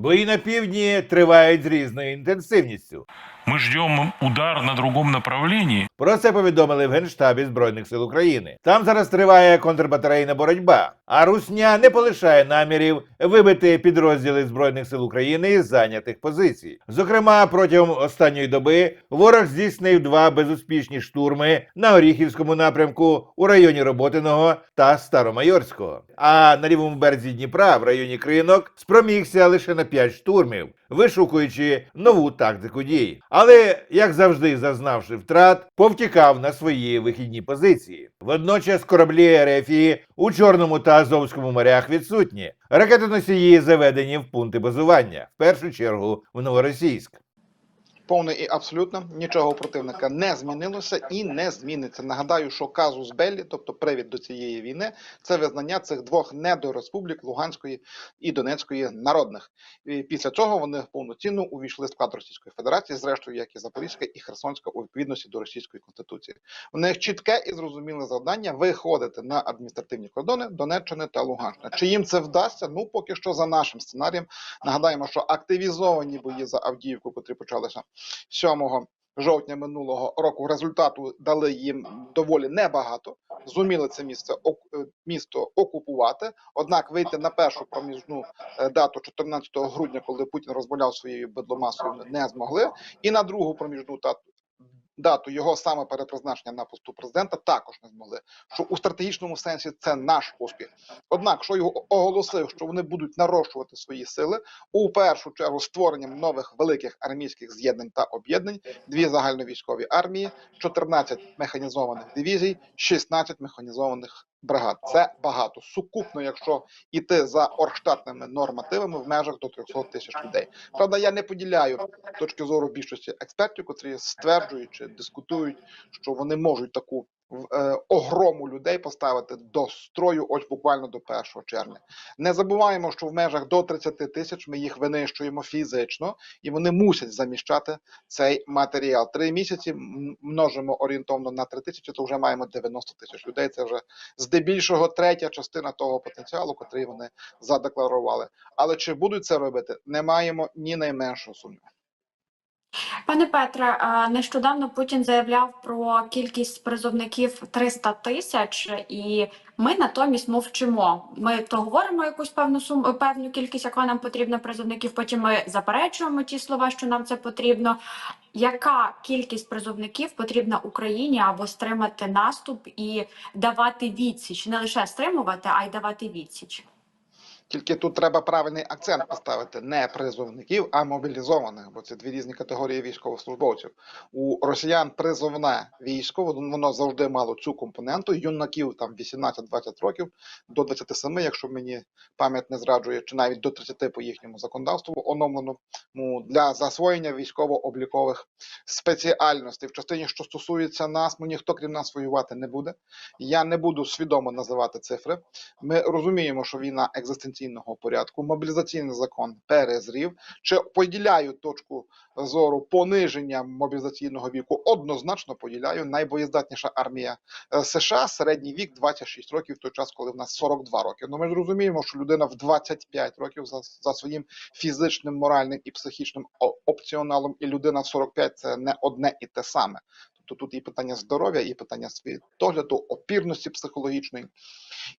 Бої на півдні тривають з різною інтенсивністю. Мы ждем удар на другом направлении. Про це повідомили в Генштабі Збройних сил України. Там зараз триває контрбатарейна боротьба, а Русня не полишає намірів вибити підрозділи Збройних сил України із зайнятих позицій. Зокрема, протягом останньої доби ворог здійснив два безуспішні штурми на Оріхівському напрямку у районі Роботиного та Старомайорського. А на лівому березі Дніпра в районі Кринок спромігся лише на п'ять штурмів, вишукуючи нову тактику дій. Але, як завжди, зазнавши втрат, повтікав на свої вихідні позиції. Водночас кораблі РФІ у Чорному та Азовському морях відсутні. Ракетоносії заведені в пункти базування, в першу чергу в Новоросійськ. Повно і абсолютно нічого у противника не змінилося і не зміниться. Нагадаю, що казус Беллі, тобто привід до цієї війни, це визнання цих двох недореспублік Луганської і Донецької народних. І після цього вони повноцінно увійшли в склад Російської Федерації, зрештою, як і Запорізька і Херсонська у відповідності до російської конституції. У них чітке і зрозуміле завдання виходити на адміністративні кордони Донеччини та Луганщини. Чи їм це вдасться? Ну поки що за нашим сценарієм. Нагадаємо, що активізовані бої за Авдіївку, котрі почалися 7 жовтня минулого року результату дали їм доволі небагато. Зуміли це місце е, місто окупувати. Однак вийти на першу проміжну е, дату 14 грудня, коли Путін розмовляв своєю бедломасою, не змогли. І на другу проміжну дату. Його саме перепризначення на посту президента також не змогли. Що у стратегічному сенсі це наш успіх. Однак, що його оголосив, що вони будуть нарощувати свої сили у першу чергу створенням нових великих армійських з'єднань та об'єднань, дві загальновійськові армії, 14 механізованих дивізій, 16 механізованих бригад. Це багато. Сукупно, якщо йти за оргштатними нормативами в межах до 300 тисяч людей. Правда, я не поділяю точки зору більшості експертів, котрі стверджують чи дискутують, що вони можуть таку огрому людей поставити до строю ось буквально до 1 червня. Не забуваємо, що в межах до 30 тисяч ми їх винищуємо фізично, і вони мусять заміщати цей матеріал. Три місяці множимо орієнтовно на 3 тисячі, то вже маємо 90 тисяч людей. Це вже здебільшого третя частина того потенціалу, котрий вони задекларували. Але чи будуть це робити, не маємо ні найменшого сумніву. Пане Петре, нещодавно Путін заявляв про кількість призовників 300 тисяч, і ми натомість мовчимо. Ми то говоримо якусь певну суму, певну кількість, яка нам потрібна призовників. Потім ми заперечуємо ті слова, що нам це потрібно. Яка кількість призовників потрібна Україні або стримати наступ і давати відсіч, не лише стримувати, а й давати відсіч? Тільки тут треба правильний акцент поставити не призовників, а мобілізованих, бо це дві різні категорії військовослужбовців. У росіян призовне військо, воно завжди мало цю компоненту. Юнаків там 18-20 років до 27, якщо мені пам'ять не зраджує, чи навіть до 30 по їхньому законодавству оновлено ну, для засвоєння військово-облікових спеціальностей. В частині, що стосується нас, ну ніхто крім нас воювати не буде. Я не буду свідомо називати цифри. Ми розуміємо, що війна екзистенційного порядку, мобілізаційний закон перезрів. Чи поділяю точку зору пониження мобілізаційного віку? Однозначно поділяю. Найбоєздатніша армія е, США середній вік 26 років, в той час, коли в нас 42 роки. Ну ми ж розуміємо, що людина в 25 років за, за своїм фізичним, моральним і психічним опціоналом, і людина в 45 – це не одне і те саме. Тобто тут і питання здоров'я, і питання світогляду, опірності психологічної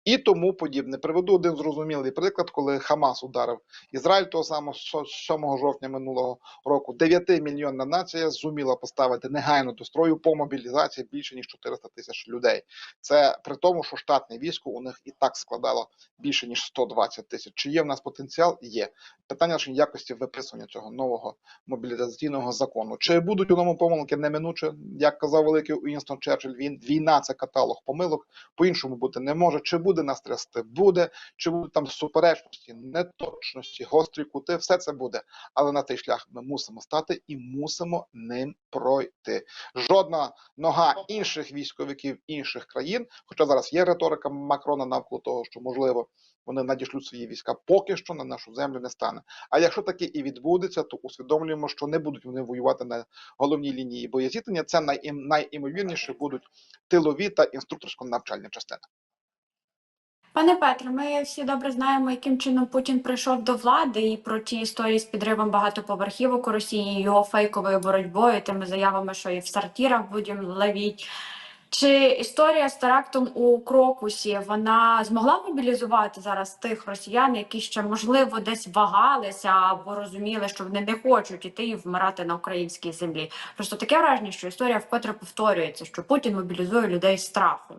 і тому подібне. Приведу один зрозумілий приклад, коли Хамас ударив Ізраїль того самого 7 жовтня минулого року. 9-мільйонна нація зуміла поставити негайно до строю по мобілізації більше ніж 400 тисяч людей. Це при тому, що штатне військо у них і так складало більше ніж 120 тисяч. Чи є в нас потенціал? Є питання лише якості виписування цього нового мобілізаційного закону. Чи будуть у ньому помилки неминуче, як казав великий Уінстон Черчилль, він війна це каталог помилок. По-іншому бути не може. Чи буде нас трясти? Буде. Чи будуть там суперечності, неточності, гострі кути? Все це буде. Але на цей шлях ми мусимо стати і мусимо ним пройти. Жодна нога інших військовиків інших країн, хоча зараз є риторика Макрона навколо того, що можливо вони надішлють свої війська, поки що на нашу землю не стане. А якщо таке і відбудеться, то усвідомлюємо, що не будуть вони воювати на головній лінії боєзіткнення. Це найім, найімовірніше будуть тилові та інструкторсько-навчальні частини. Пане Петре, ми всі добре знаємо, яким чином Путін прийшов до влади, і про ті історії з підривом багатоповерхівок у Росії, його фейковою боротьбою, тими заявами, що і в сортірах будемо ловіть. Чи історія з терактом у Крокусі вона змогла мобілізувати зараз тих росіян, які ще можливо десь вагалися або розуміли, що вони не хочуть іти і вмирати на українській землі? Просто таке враження, що історія вкотре повторюється, що Путін мобілізує людей з страху.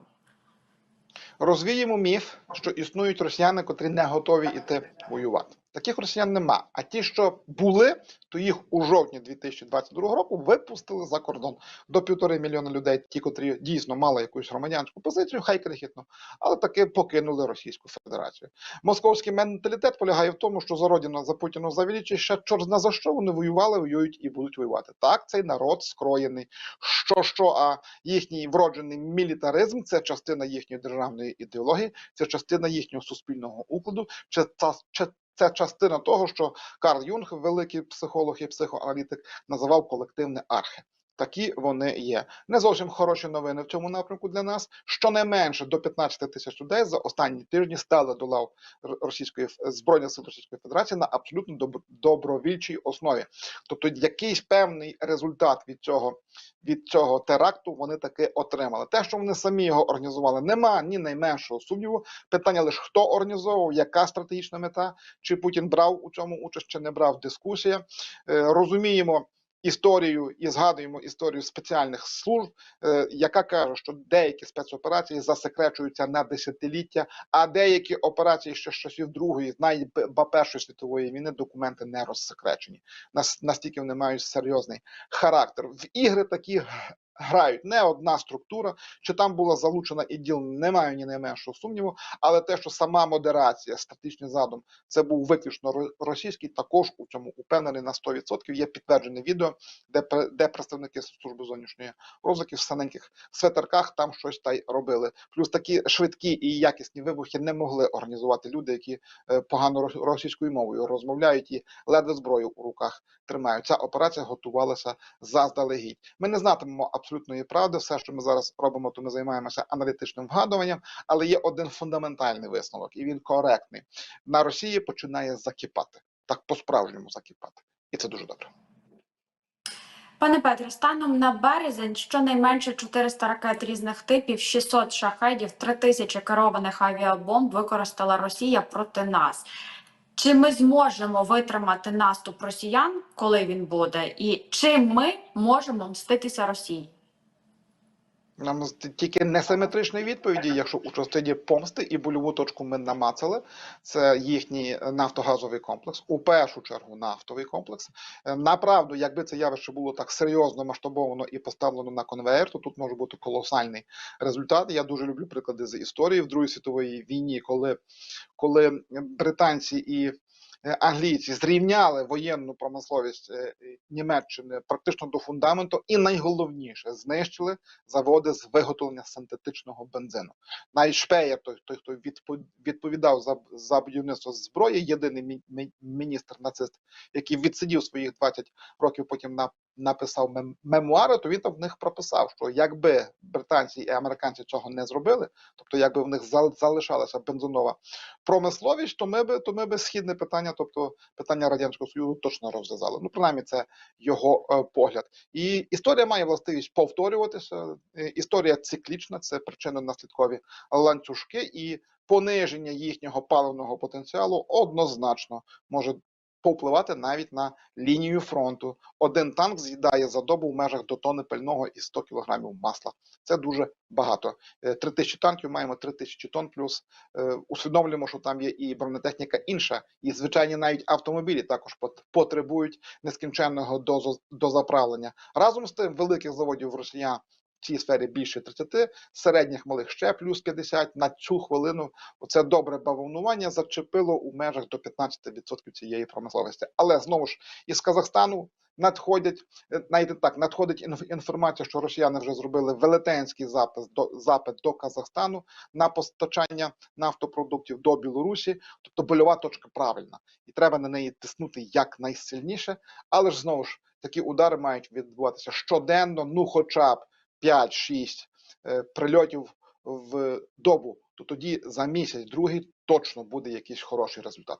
Розвіємо міф, що існують росіяни, котрі не готові йти воювати. Таких росіян нема. А ті, що були, то їх у жовтні 2022 року випустили за кордон до півтори мільйона людей, ті, котрі дійсно мали якусь громадянську позицію, хай крихітно, але таки покинули Російську Федерацію. Московський менталітет полягає в тому, що за родину за Путіну за величі ще чорт зна за що вони воювали, воюють і будуть воювати. Так, цей народ скроєний. Що що, а їхній вроджений мілітаризм це частина їхньої державної ідеології, це частина їхнього суспільного укладу, це, це, частина того, що Карл Юнг, великий психолог і психоаналітик, називав колективне архе. Такі вони є. Не зовсім хороші новини в цьому напрямку для нас. Щонайменше до 15 тисяч людей за останні тижні стали до лав Російської збройних сил Російської Федерації на абсолютно добр- добровільчій основі. Тобто, якийсь певний результат від цього від цього теракту вони таки отримали. Те, що вони самі його організували, нема ні найменшого сумніву. Питання лише хто організовував, яка стратегічна мета, чи Путін брав у цьому участь, чи не брав дискусія. Е, розуміємо. Історію і згадуємо історію спеціальних служб, е, яка каже, що деякі спецоперації засекречуються на десятиліття, а деякі операції ще з часів Другої, навіть Першої світової війни, документи не розсекречені. Нас настільки вони мають серйозний характер. В ігри такі грають не одна структура, чи там була залучена іділ, не маю ні найменшого сумніву, але те, що сама модерація, стратегічний задум, це був виключно ро- російський, також у цьому упевнений на 100%. Є підтверджене відео, де, де представники служби зовнішньої розвитки в саненьких светерках там щось та й робили. Плюс такі швидкі і якісні вибухи не могли організувати люди, які е, погано ро- російською мовою розмовляють і ледве зброю у руках тримають. Ця операція готувалася заздалегідь. Ми не знатимемо абсолютної правди. Все, що ми зараз робимо, то ми займаємося аналітичним вгадуванням, але є один фундаментальний висновок, і він коректний. На Росії починає закипати, так по-справжньому закипати, і це дуже добре. Пане Петре, станом на березень щонайменше 400 ракет різних типів, 600 шахедів, 3000 керованих авіабомб використала Росія проти нас. Чи ми зможемо витримати наступ росіян, коли він буде, і чим ми можемо мститися Росії? Нам тільки несиметричної відповіді, якщо у частині помсти і больову точку ми намацали, це їхній е, нафтогазовий комплекс, у першу чергу нафтовий комплекс. Е, Направду, якби це явище було так серйозно масштабовано і поставлено на конвейер, то тут може бути колосальний результат. Я дуже люблю приклади з історії в Другій світовій війні, коли, коли британці і англійці зрівняли воєнну промисловість е, е, Німеччини практично до фундаменту, і найголовніше знищили заводи з виготовлення синтетичного бензину. Найшпеєр, той, той хто відпо- відповідав за, за будівництво зброї, єдиний мі- мі- міністр нацист, який відсидів своїх 20 років, потім на, написав мемуари, то він там в них прописав, що якби британці і американці цього не зробили, тобто якби в них залишалася бензинова промисловість, то ми би то ми би східне питання, тобто питання радянського союзу, точно розв'язали. Ну принаймні, це його е, погляд. І історія має властивість повторюватися. Е, Історія циклічна, це причинно-наслідкові ланцюжки, і пониження їхнього паливного потенціалу однозначно може повпливати навіть на лінію фронту. Один танк з'їдає за добу в межах до тони пального і 100 кілограмів масла. Це дуже багато. Е, Три тисячі танків маємо три тисячі тонн плюс. Е, Усвідомлюємо, що там є і бронетехніка інша, і звичайні навіть автомобілі також пот- потребують нескінченного дозу дозаправлення. Разом з тим, великих заводів в росіян в цій сфері більше 30, середніх малих ще плюс 50. На цю хвилину це добре бавовнування зачепило у межах до 15% цієї промисловості. Але знову ж із Казахстану надходять е, навіть так, надходить інф- інформація, що росіяни вже зробили велетенський запис до запит до Казахстану на постачання нафтопродуктів до Білорусі. Тобто больова точка правильна, і треба на неї тиснути якнайсильніше. Але ж знову ж такі удари мають відбуватися щоденно, ну хоча б 5-6 е, прильотів в добу то тоді за місяць другий точно буде якийсь хороший результат.